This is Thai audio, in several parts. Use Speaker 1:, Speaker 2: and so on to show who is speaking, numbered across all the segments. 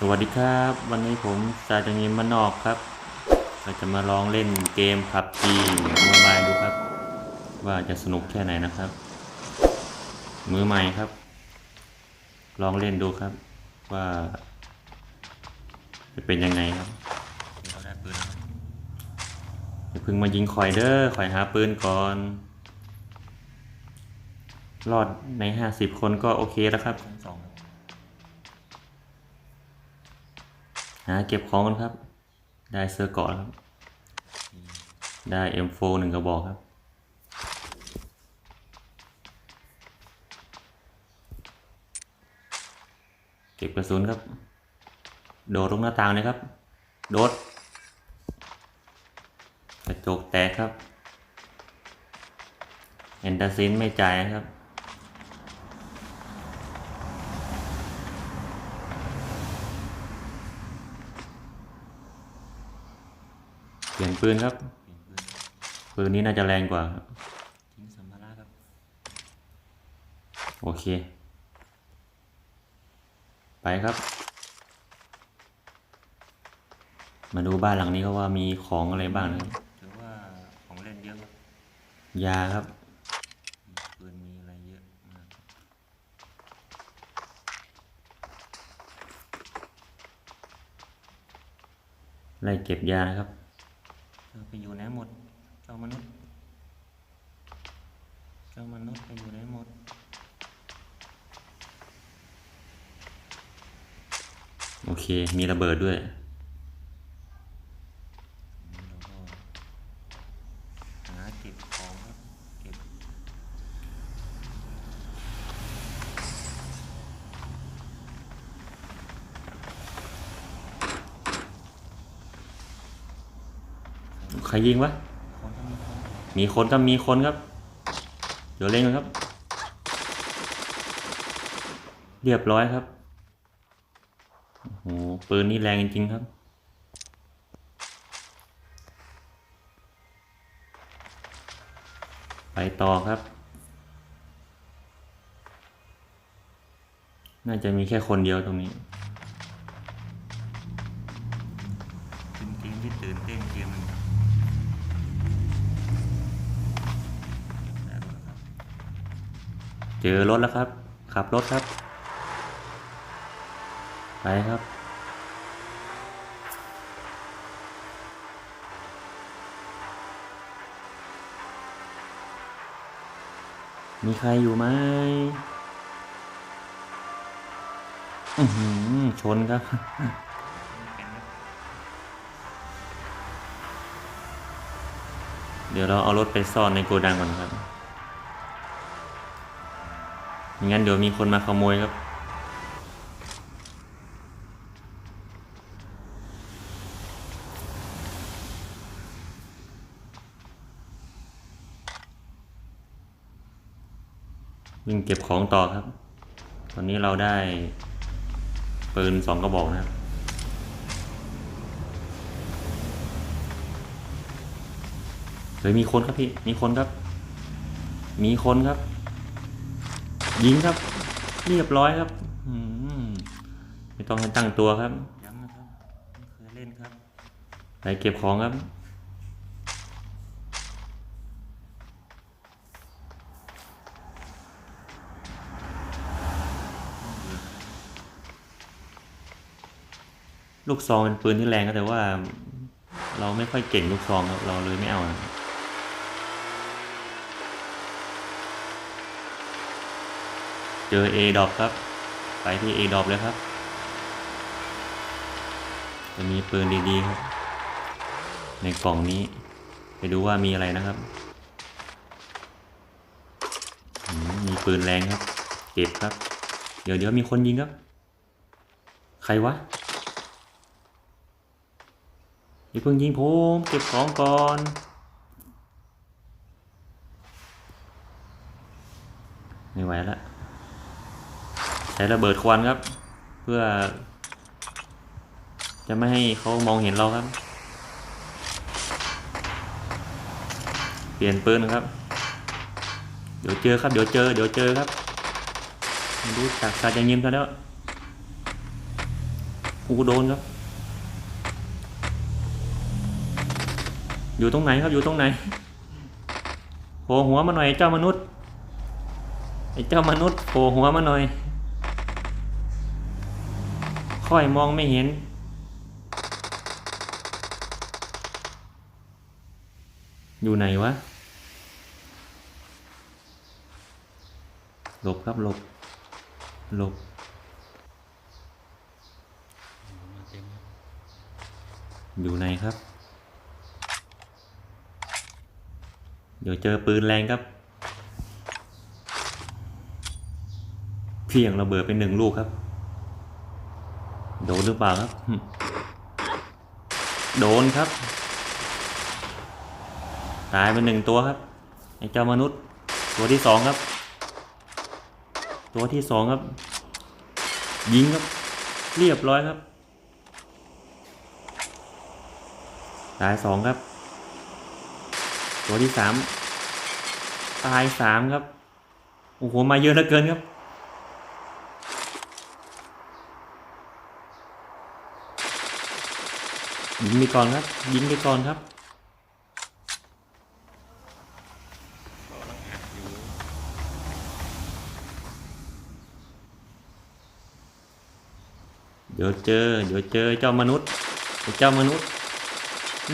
Speaker 1: สวัสดีครับ วันนี้ผมซาจังิมมานอกครับเราจะมาลองเล่นเกมพับจีโมบายดูครับ ว่าจะสนุกแค่ไหนนะครับ มือใหม่ครับ ลองเล่นดูครับ ว่า จะเป็นยังไงครับเราได้ปืนอย่าเพึ่งมายิงคอยเด้อคอยหาปืนก่อน รอดในห้าสิบคนก็โอเคแล้วครับสอง หาเก็บของกันครับ ได้เสื้อเกราะแล้วครับ ได้ M4 หนึ่งกระบอกครับ เก็บกระสุนครับ โดดลงหน้าต่างเลยครับ โดด กระจกแตกครับแอนตาซินไม่จ่ายครับ ปลี่ยนปืนครับ ปืนนี้น่าจะแรงกว่าครับทิ้งสัมภาระครับ โอเค ไปครับ มาดูบ้านหลังนี้เขาว่ามีของอะไรบ้างนะครับถือว่าของเล่นเยอะครับ ยาครับมีปืนมีอะไรเยอะมากไล่เก็บยานะครับเธ อไปอยู่ไหนหมด เจ้ามนุษย์ เจ้ามนุษย์ไปอยู่ไหนหมดโอเค มีระเบิดด้วยเราก็หาเก็บของครับ เก็บ ใคร ยิงวะมีคนก็มีคนครับ เดี๋ยวเล่นกันครับ เรียบร้อยครับโอ้โหปืนนี่แรงจริงๆครับไปต่อครับ น่าจะมีแค่คนเดียวตรงนี้ เจอรถแล้วครับ ขับรถครับ ไปครับมีใครอยู่ไหมอือชนครับ เดี๋ยวเราเอารถไปซ่อนในโกดังก่อนครับ ไม่งั้นเดี๋ยวมีคนมาขโมยครับ วิ่งเก็บของต่อครับ ตอนนี้เราได้ปืนสองกระบอกนะครับเฮ้ยมีคนครับพี่ มีคนครับ มีคนครับ ยิงครับ เรียบร้อยครับอืมไม่ต้องให้ตั้งตัวครับย้ำนะครับไม่เคยเล่นครับไปเก็บของครับลูกซองเป็นปืนที่แรงก็แต่ว่า เราไม่ค่อยเก่งลูกซองครับเราเลยไม่เอานะ เจอ A ดอปครับ ไปที่ A ดอปเลยครับ จะมีปืนดีๆครับ ในกล่องนี้ ไปดูว่ามีอะไรนะครับ มีปืนแรงครับ เก็บครับ เดี๋ยวเดี๋ยวมีคนยิงครับ ใครวะอย่าเพิ่งยิงผมเก็บของก่อนไม่ไหวและใช้ระเบิดควันครับ เพื่อ จะไม่ให้เขามองเห็นเราครับ เปลี่ยนปืนครับ เดี๋ยวเจอครับ เดี๋ยวเจอ เดี๋ยวเจอครับไม่รู้จากการจะยิ้มกันแล้วไปอูโดนครับ อยู่ตรงไหนครับ อยู่ตรงไหนโผล่หัวมาหน่อยเจ้ามนุษย์ไอ้เจ้ามนุษย์โผล่หัวมาหน่อย ค่อยมองไม่เห็น อยู่ไหนวะ หลบครับหลบ หล
Speaker 2: บ
Speaker 1: อยู่ไหนครับ เดี๋ยวเจอปืนแรงครับ เพียงระเบิดเป็นหนึ่งลูกครับ โดนหรือเปล่าครับ โดนครับ ตายไปหนึ่งตัวครับไอ้เจ้ามนุษย์ ตัวที่สองครับ ตัวที่สองครับ ยิงครับ เรียบร้อยครับ ตายสองครับ ตัวที่สามตายสามครับ โอ้โห มาเยอะเหลือเกินครับ ยิงไปก่อนครับ ยิงไปก่อนครับเดี๋ยวเจอ เดี๋ยวเจอเจ้ามนุษย์เจ้ามนุษย์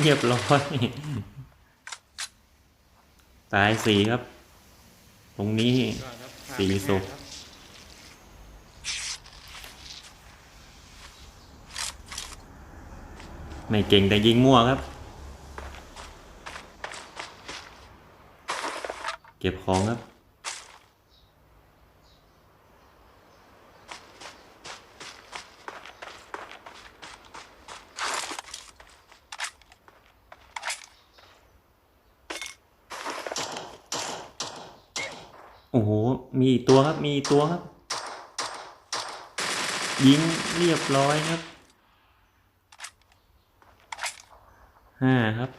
Speaker 1: เรียบร้อยตายสี่ครับ ตรงนี้สี่ศพ
Speaker 2: ครับ
Speaker 1: ไม่เก่งแต่ยิงมั่วครับ เก็บของครับ โอ้โห มีตัวครับ มีตัวครับ ยิงเรียบร้อยครับ ห้าครับ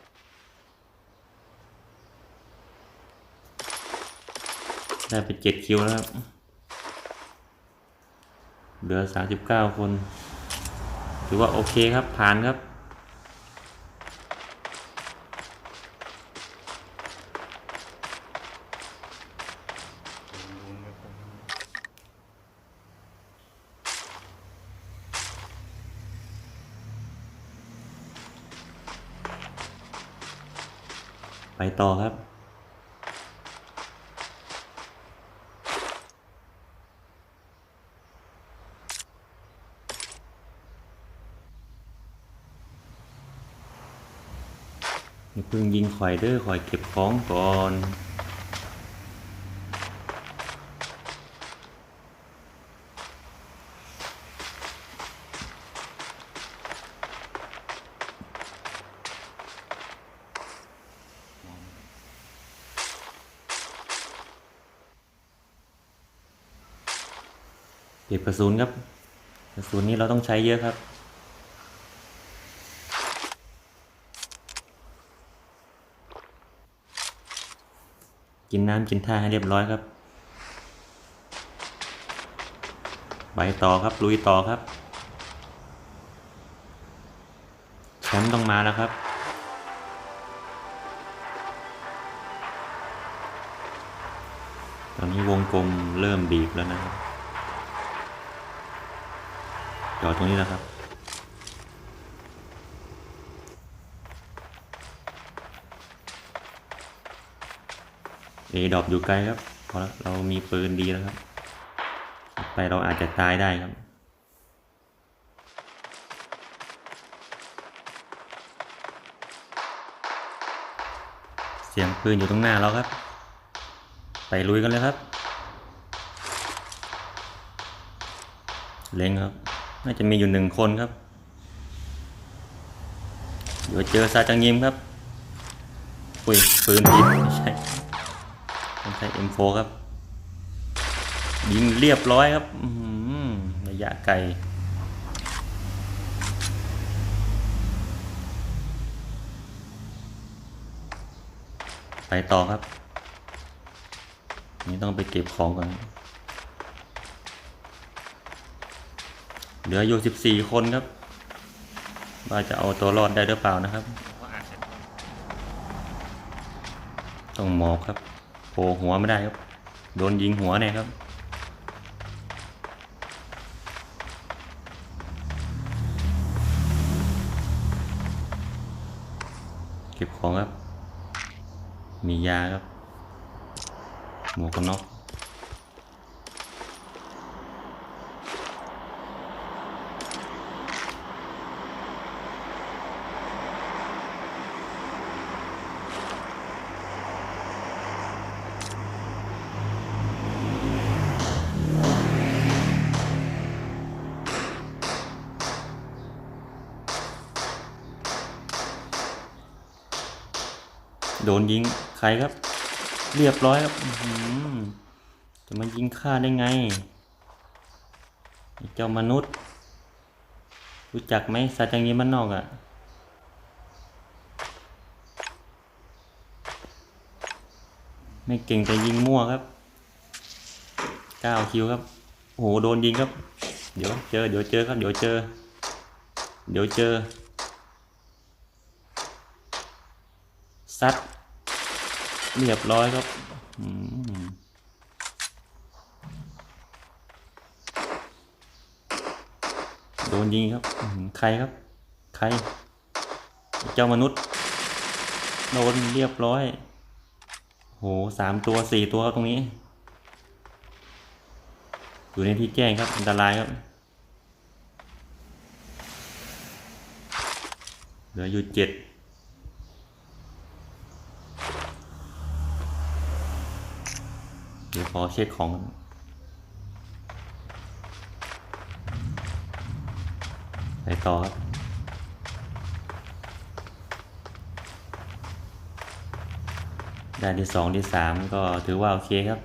Speaker 1: ได้ไปเจ็ดคิวแล้วครับ เหลือสามสิบเก้าคน ถือว่าโอเคครับ ผ่านครับ
Speaker 2: โดนครับผม
Speaker 1: ไป ต่อครับอย่เพิ่งยิงข่อยเด้อข่อยเก็บของก่อน เก็บกระสุนครับ กระสุนนี้เราต้องใช้เยอะครับ กินน้ำกินท่าให้เรียบร้อยครับ ไปต่อครับ ลุยต่อครับ แชมป์ต้องมาแล้วครับตอนนี้วงกลมเริ่มบีบแล้วนะครับ จอดตรงนี้แล้วครับ เอดอบอยู่ไกลครับเพราะเรามีปืนดีแล้วครับ ไปเราอาจจะตายได้ครับเสียงปืนอยู่ตรงหน้าเราครับ ไปลุยกันเลยครับ เล็งครับ น่าจะมีอยู่หนึ่งคนครับ เดี๋ยวเจอซาจังยิมครับอุ้ยปืนผิดไม่ใช่ต้องใช้ M4 ครับ ยิงเรียบร้อยครับระยะไกลไปต่อครับ นี่ต้องไปเก็บของก่อน เหลืออยู่สิบสี่คนครับ ว่าจะเอาตัวรอดได้หรือเปล่านะครับ ต้องหมอบครับโผล่หัวไม่ได้ครับ โดนยิงหัวเนี่ยครับเก็บของครับ มียาครับ หมวกกันน็อก โดนยิงใครครับ เรียบร้อยครับจะมายิงฆ่าได้ไง เจ้ามนุษย์ รู้จักไหมซาจังนี้มันนอกอะ่ะไม่เก่งแต่ยิงมั่วครับเก้าคิวครับโอ้โหโดนยิงครับ เดี๋ยวเจอ เดี๋ยวเจอครับ เดี๋ยวเจอ เดี๋ยวเจอซัด เรียบร้อยครับโดนยิงครับ ใครครับ ใคร เจ้ามนุษย์ โดนเรียบร้อย โหสามตัวสี่ตัวตรงนี้ อยู่ในที่แจ้งครับ อันตรายครับ เหลืออยู่เจ็ด ดี๋ยวขอเช็คของก่อนไปต่อครับได้ที่สองที่สามก็ถือว่าโอเคครับ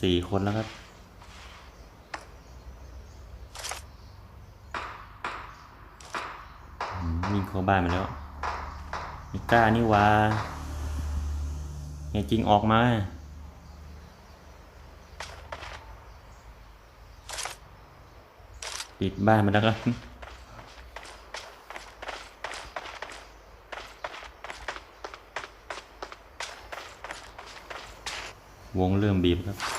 Speaker 1: สี่คนแล้วครับมวิ่งเข้าบ้านมาแล้วมีกล้านี่วาไงจริงออกมาปิดบ้านมาแล้วครับวงเริ่มบีบครับ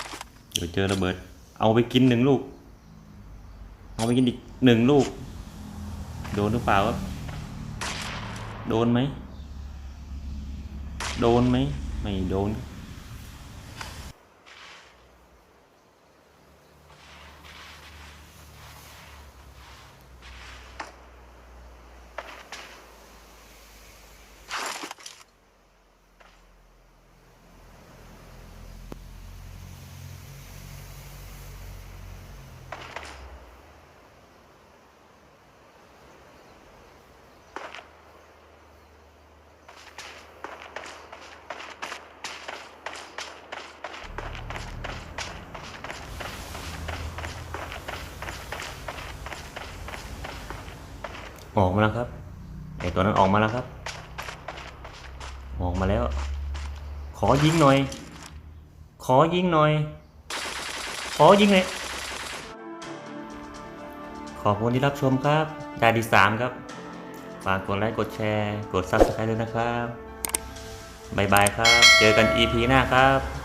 Speaker 1: ดี๋ยวเจอระเบิด เอาไปกินหนึ่งลูก เอาไปกินอีกหนึ่งลูก โดนหรือเปล่าครับ โดนไหม โดนไหม ไม่โดน ออกมาแล้วครับไอตัวนั้นออกมาแล้วครับ ออกมาแล้ว ขอยิงหน่อย ขอยิงหน่อย ขอยิงหน่อยขอบคุณที่รับชมครับดาดีสามครับ ฝากกดไลค์กดแชร์ กด subscribe ด้วยนะครับบายบายครับ เจอกัน EP หน้าครับ